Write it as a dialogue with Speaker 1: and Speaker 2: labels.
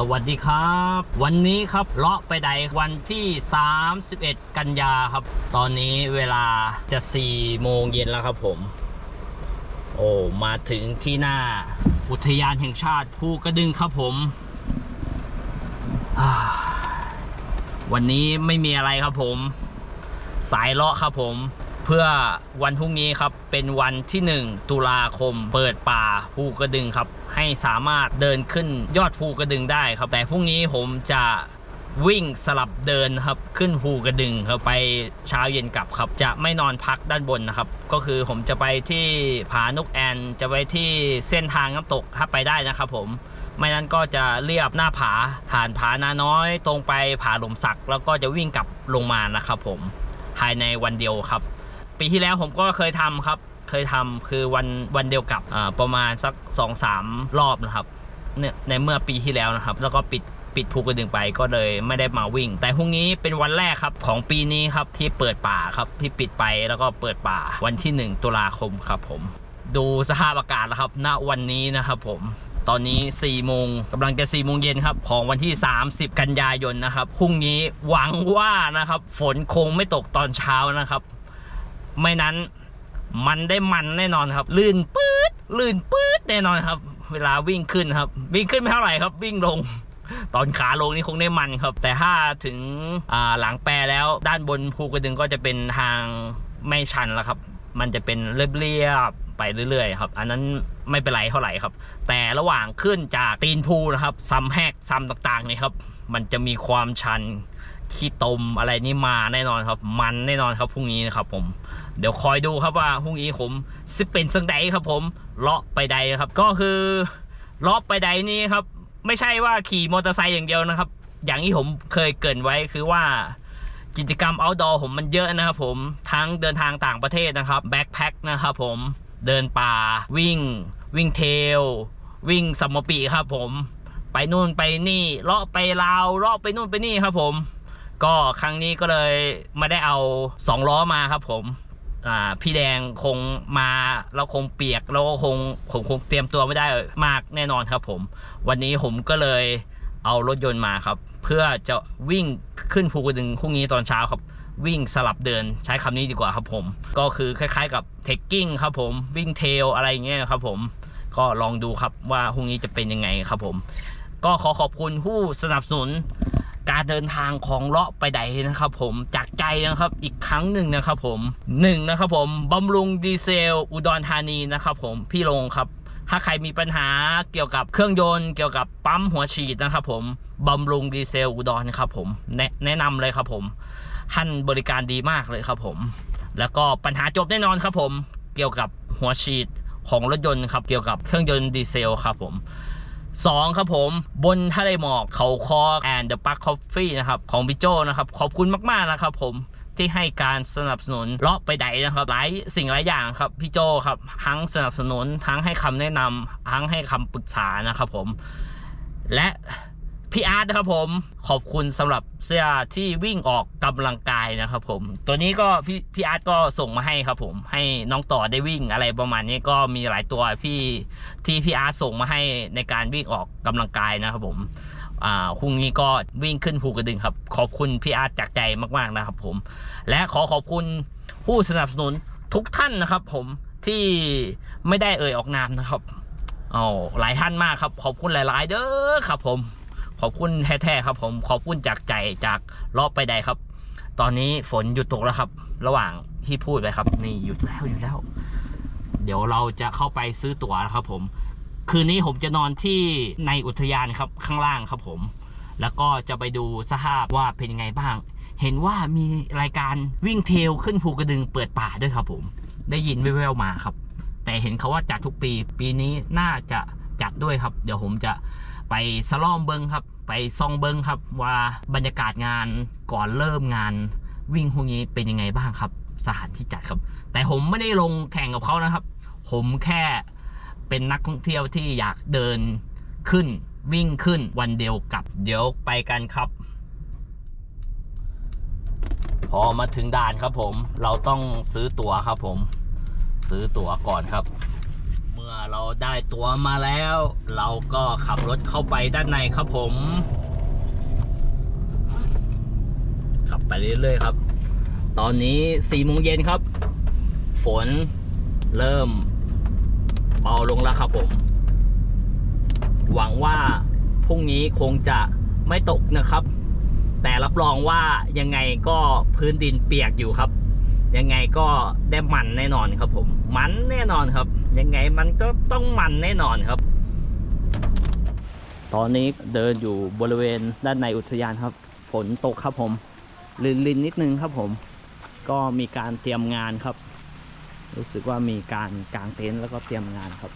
Speaker 1: สวัสดีครับ วันนี้ครับเลาะไปใดวันที่ 31 กันยาครับ ตอนนี้เวลาจะ4โมงเย็นแล้วครับผม โอ้มาถึงที่หน้า อุทยานแห่งชาติภูกระดึงครับผม วันนี้ไม่มีอะไรครับผม สายเลาะครับผม เพื่อวันพรุ่งนี้ครับเป็นวันที่ 1 ตุลาคม เปิดป่าภูกระดึงครับ ให้สามารถเดินขึ้นยอดภูกระดึงได้ครับ แต่พรุ่งนี้ผมจะวิ่งสลับเดินครับขึ้นภูกระดึงครับไปเช้าเย็นกลับครับ จะไม่นอนพักด้านบนนะครับ ก็คือผมจะไปที่ผานกแอนจะไปที่เส้นทางน้ำตกถ้าไปได้นะครับผมไม่นั้นก็จะเรียบหน้าผาผ่านผานาน้อย ตรงไปผาหลมสัก แล้วก็จะวิ่งกลับลงมานะครับผมภายในวันเดียวครับ ปีที่แล้วผมก็เคยทำครับ เคยทำคือวันวันเดียวกับประมาณสัก2อสามรอบนะครับเนี่ยในเมื่อปีที่แล้วนะครับ แล้วก็ปิดปิดภูกระดึงไปก็เลยไม่ได้มาวิ่ง แต่พรุ่งนี้เป็นวันแรกครับของปีนี้ครับที่เปิดป่าครับที่ปิดไปแล้วก็เปิดป่าวันที่ 1 ตุลาคมครับผม ดูสภาพอากาศแล้วครับณวันนี้นะครับผมตอนนี้4โมงกำลังจะ4โมงเย็นครับ ของวันที่ 30 กันยายนนะครับ พรุ่งนี้หวังว่านะครับ ฝนคงไม่ตกตอนเช้านะครับ ไม่นั้นมันได้มันแน่นอนครับ ลื่นปื๊ดลื่นปื๊ดแน่นอนครับ เวลาวิ่งขึ้นครับ วิ่งขึ้นไม่เท่าไหร่ครับ วิ่งลง ตอนขาลงนี่คงได้มันครับ แต่ถ้าถึงหลังแปรแล้วด้านบนภูกระดึงก็จะเป็นทางไม่ชันแล้วครับ มันจะเป็นเรียบๆไปเรื่อยๆครับ อันนั้นไม่เป็นไรเท่าไหร่ครับ แต่ระหว่างขึ้นจากตีนภูนะครับซัมแหกซัมต่างๆนี่ครับ มันจะมีความชันขี้ตมอะไรนี่มาแน่นอนครับ มันแน่นอนครับพรุ่งนี้นะครับผม เดี๋ยวคอยดูครับว่าพรุ่งนี้ผมสิเป็นสังใดครับผมเลาะไปใดครับ ก็คือเลาะไปใดนี่ครับ ไม่ใช่ว่าขี่มอเตอร์ไซค์อย่างเดียวนะครับ อย่างที่ผมเคยเกินไว้คือว่ากิจกรรม outdoor ผมมันเยอะนะครับผมทั้งเดินทางต่างประเทศนะครับแบ็คแพคนะครับผมเดินป่าวิ่ง วิ่งเทล วิ่งสัมมปีครับผมไปนู่นไปนี่เลาะไปลาวเลาะไปนู่นไปนี่ครับผม ก็ครั้งนี้ก็เลยไม่ได้เอาสองล้อมาครับผม พี่แดงคงมาแล้วคงเปียกแล้วก็คงผมคงเตรียมตัวไม่ได้มากแน่นอนครับผม วันนี้ผมก็เลยเอารถยนต์มาครับ เพื่อจะวิ่งขึ้นภูกระดึงพรุ่งนี้ตอนเช้าครับ วิ่งสลับเดินใช้คำนี้ดีกว่าครับผม ก็คือคล้ายๆกับเทคกิ้งครับผมวิ่งเทลอะไรอย่างเงี้ยครับผมก็ลองดูครับว่าพรุ่งนี้จะเป็นยังไงครับผม ก็ขอขอบคุณผู้สนับสนุน การเดินทางของเลาะไปใดนะครับ ผมจากใจนะครับอีกครั้งหนึ่งนะครับ ผมหนึ่งนะครับผมบำรุงดีเซล อุดรธานีนะครับ ผมพี่ลงครับถ้าใครมีปัญหาเกี่ยวกับเครื่องยนต์เกี่ยวกับปั๊มหัวฉีดนะครับ ผมบำรุงดีเซลอุดรครับ ผมแนะแนะนำเลยครับ ผมท่านบริการดีมากเลยครับ ผม แล้วก็ปัญหาจบแน่นอนครับ ผมเกี่ยวกับหัวฉีดของรถยนต์ครับเกี่ยวกับเครื่องยนต์ดีเซลครับ ผม สองครับผมบนทะเลหมอกเขาคอแอนเดอะปักคอฟฟี่นะครับของพี่โจนะครับขอบคุณมากๆนะครับผมที่ให้การสนับสนุนเลาะไปไดนะครับหลายสิ่งหลายอย่างครับพี่โจครับทั้งสนับสนุนทั้งให้คำแนะนำทั้งให้คำปรึกษานะครับผมและ พี่อาร์ตนะครับผมขอบคุณสำหรับเสื้อที่วิ่งออกกำลังกายนะครับผม ตัวนี้ก็พี่พี่อาร์ตก็ส่งมาให้ครับผม ให้น้องต่อได้วิ่งอะไรประมาณนี้ก็มีหลายตัวพี่ที่พี่อาร์ตส่งมาให้ในการวิ่งออกกำลังกายนะครับผมอ่าพรุ่งนี้ก็วิ่งขึ้นภูกระดึงครับ ขอบคุณพี่อาร์ตจากใจมากๆนะครับผม และขอขอบคุณผู้สนับสนุนทุกท่านนะครับ ผมที่ไม่ได้เอ่ยออกนามนะครับอ๋อหลายท่านมากครับ ขอบคุณหลาย ๆ เด้อครับผม ขอบคุณแท้ๆครับ ผมขอบคุณจากใจจากรอบไปใดครับ ตอนนี้ฝนหยุดตกแล้วครับ ระหว่างที่พูดไปครับ นี่หยุดแล้วหยุดแล้ว เดี๋ยวเราจะเข้าไปซื้อตั๋วนะครับ ผม คืนนี้ผมจะนอนที่ในอุทยานครับข้างล่างครับ ผม แล้วก็จะไปดูสภาพว่าเป็นยังไงบ้าง เห็นว่ามีรายการวิ่งเทลขึ้นภูกระดึงเปิดป่าด้วยครับ ผม ได้ยินแว่วๆมาครับ แต่เห็นเขาว่าจัดทุกปี ปีนี้น่าจะจัดด้วยครับ เดี๋ยวผมจะ ไปสล่อมเบิงครับ ไปซองเบิงครับ ว่าบรรยากาศงานก่อนเริ่มงานวิ่งพวกนี้เป็นยังไงบ้างครับ สถานที่จัดครับ แต่ผมไม่ได้ลงแข่งกับเขานะครับ ผมแค่เป็นนักท่องเที่ยวที่อยากเดินขึ้นวิ่งขึ้นวันเดียวกับเดี๋ยวไปกันครับ พอมาถึงด่านครับผมเราต้องซื้อตั๋วครับผม ซื้อตั๋วก่อนครับ มื่อมื่อเราได้ตัวมาแล้ว เราก็ขับรถเข้าไปด้านในครับผม ขับไปเรื่อยๆครับ ตอนนี้4โมงเย็นครับ ฝนเริ่มเบาลงแล้วครับผม หวังว่าพรุ่งนี้คงจะไม่ตกนะครับ แต่รับรองว่ายังไงก็พื้นดินเปียกอยู่ครับ ยังไงก็ได้มันแน่นอนครับผม มันแน่นอนครับ ยังไงมันก็ต้องมันแน่นอนครับ ตอนนี้เดินอยู่บริเวณด้านในอุทยานครับ ฝนตกครับผมลินลินนิดนึงครับผม ก็มีการเตรียมงานครับ รู้สึกว่ามีการกางเต็นท์แล้วก็เตรียมงานครับ